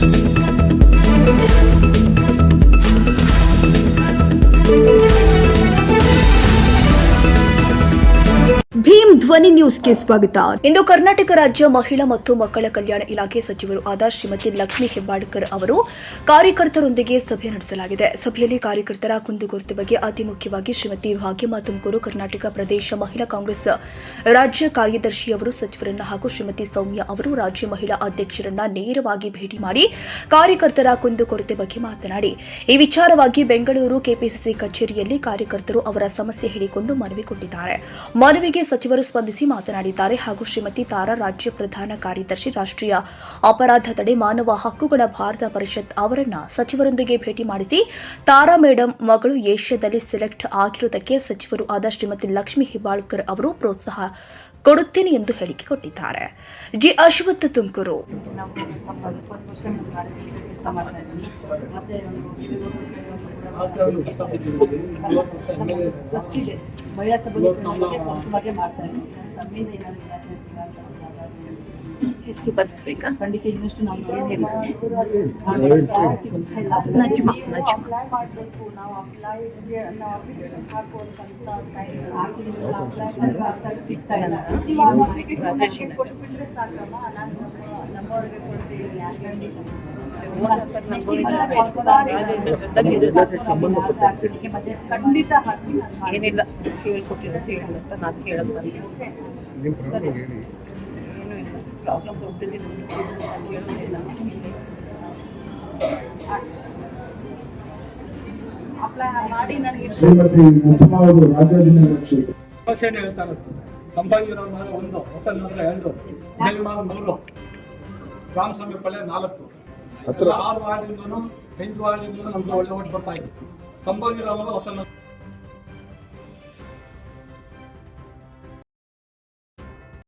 Thank you. Bhim ಧ್ವನಿ ನ್ಯೂಸ್ಗೆ ಸ್ವಾಗತ. ಇಂದು ಕರ್ನಾಟಕ ರಾಜ್ಯ ಮಹಿಳಾ ಮತ್ತು ಮಕ್ಕಳ ಕಲ್ಯಾಣ ಇಲಾಖೆ ಸಚಿವರು ಆದ ಶ್ರೀಮತಿ ಲಕ್ಷ್ಮಿ ಹೆಬ್ಬಾಳ್ಕರ್ ಅವರು ಕಾರ್ಯಕರ್ತರೊಂದಿಗೆ ಸಭೆ ನಡೆಸಲಾಗಿದೆ. ಸಭೆಯಲ್ಲಿ ಕಾರ್ಯಕರ್ತರ ಕುಂದುಕೊರತೆ ಬಗ್ಗೆ ಅತಿ ಮುಖ್ಯವಾಗಿ ಶ್ರೀಮತಿ ಭಾಗ್ಯಮ್ಮ ತುಮಕೂರು ಕರ್ನಾಟಕ ಪ್ರದೇಶ ಮಹಿಳಾ ಕಾಂಗ್ರೆಸ್ ರಾಜ್ಯ ಕಾರ್ಯದರ್ಶಿಯವರು ಸಚಿವರನ್ನ ಹಾಗೂ ಶ್ರೀಮತಿ ಸೌಮ್ಯ ಅವರು ರಾಜ್ಯ ಮಹಿಳಾ ಅಧ್ಯಕ್ಷರನ್ನ ನೇರವಾಗಿ ಭೇಟಿ ಮಾಡಿ ಕಾರ್ಯಕರ್ತರ ಕುಂದುಕೊರತೆ ಬಗ್ಗೆ ಮಾತನಾಡಿ. ಈ ವಿಚಾರವಾಗಿ ಬೆಂಗಳೂರು ಕೆಪಿಸಿಸಿ ಕಚೇರಿಯಲ್ಲಿ ಕಾರ್ಯಕರ್ತರು ಅವರ ಸಮಸ್ಯೆ ಹೇಳಿಕೊಂಡು ಮನವಿ ಕೊಟ್ಟಿದ್ದಾರೆ. ಮನವಿಗೆ ಸಚಿವರು ಸ್ಪಂದಿಸಿ ಮಾತನಾಡಿದ್ದಾರೆ ಹಾಗೂ ಶ್ರೀಮತಿ ತಾರಾ ರಾಜ್ಯ ಪ್ರಧಾನ ಕಾರ್ಯದರ್ಶಿ ರಾಷ್ಟ್ರೀಯ ಅಪರಾಧ ತಡೆ ಮಾನವ ಹಕ್ಕುಗಳ ಭಾರತ ಪರಿಷತ್ ಅವರನ್ನ ಸಚಿವರೊಂದಿಗೆ ಭೇಟಿ ಮಾಡಿಸಿ, ತಾರಾ ಮೇಡಂ, ಮಗಳು ಏಷ್ಯಾದಲ್ಲಿ ಸೆಲೆಕ್ಟ್ ಆಗಿರುವುದಕ್ಕೆ ಸಚಿವರು ಆದ ಶ್ರೀಮತಿ ಲಕ್ಷ್ಮೀ ಹಿಬಾಳ್ಕರ್ ಅವರು ಪ್ರೋತ್ಸಾಹ ಕೊಡುತ್ತೇನೆ ಎಂದು ಹೇಳಿಕೆ ಕೊಟ್ಟಿದ್ದಾರೆ. ಜಿ. ಅಶ್ವತ್ಥ ತುಮಕೂರು. ನಾವು ಸ್ವಲ್ಪ ಇಪ್ಪತ್ತು ವರ್ಷ ಮುಂದೆ ಮಾಡಿದ್ದೀವಿ ಕೆಲಸ ಮಾಡ್ತಾ ಇದ್ದೀನಿ ಮತ್ತೆ ಒಂದು ಫಸ್ಟ್ ಇದೆ ಮಹಿಳಾ ಸಬಲೀಕರಣ ಬಗ್ಗೆ ಸ್ವಂತವಾಗೇ ಮಾಡ್ತಾ ಇದ್ದೀನಿ ನನ್ನ ತಮ್ಮಿಂದ ಏನಾದ್ರು ಇಲಾಖೆ ಹೆಸರು ಬರ್ಸ್ಬೇಕಾ ಖಂಡಿತ ಇನ್ನಷ್ಟು ನಾನು ನೋಡಿದ್ದೇನೆ ನಜ್ಮಾ ನಜ್ಮಾ ಅಪ್ಲೈ ಮಾಡಬೇಕು ನಾವು ಅಪ್ಲೈ ನಾವು ಅಪ್ಲಿಕೇಶನ್ ಹಾಕುವಂತ ಟೈಮ್ ಸಿಗ್ತಾ ಇಲ್ಲ ಇವಾಗ ಅಪ್ಲಿಕೇಶನ್ ಕೊಟ್ಬಿಟ್ರೆ ಸಾಕಮ್ಮ ನಾನು ನಮ್ಮವ್ರಿಗೆ ಕೊಡ್ತೀವಿ ನೆಕ್ಸ್ಟ್ ಮತ್ತೆ ಖಂಡಿತ ಹಾಕಿ ನಾನು ಮಾಡ್ತೀನಿ. ಏನಿಲ್ಲ ಕೇಳ್ಕೊಟ್ಟಿರೋದು ಹೇಳಂತ ನಾನು ಕೇಳಕ್ ಬಂದೆ ನಿಮ್ಮ ಪ್ರಾಬ್ಲಮ್ ಇಲ್ಲ ಪ್ರಾಬ್ಲಮ್ ದೊಡ್ಡದಿದೆ ಹೇಳೋದಿಲ್ಲ ಮಾಡಿ ನನಗೆ. ಶ್ರೀಮತಿ ನರಸಿಂಹ ಅವರು ರಾಜ್ಯಾಧೀನ ನಡೆಸಬೇಕು ಭಾಷೆನೇ ಹೇಳ್ತಾ ಇರೋದು ಸಂಪಾದಿರೋ ಒಂದು ಎರಡು ಮೂರು ರಾಮಸ್ವಾಮಿ ಪಳ್ಳೆ ನಾಲ್ಕು. ಆರು ವಾರ್ಡಿಂದೂ ಐದು ವಾರ್ಡಿಂದೂ ನಮ್ಗೆ ಒಳ್ಳೆ ಓಟ್ ಬರ್ತಾ ಇತ್ತು ಸಂಪಾದಿರೋ ಹೊಸ ನಗರ.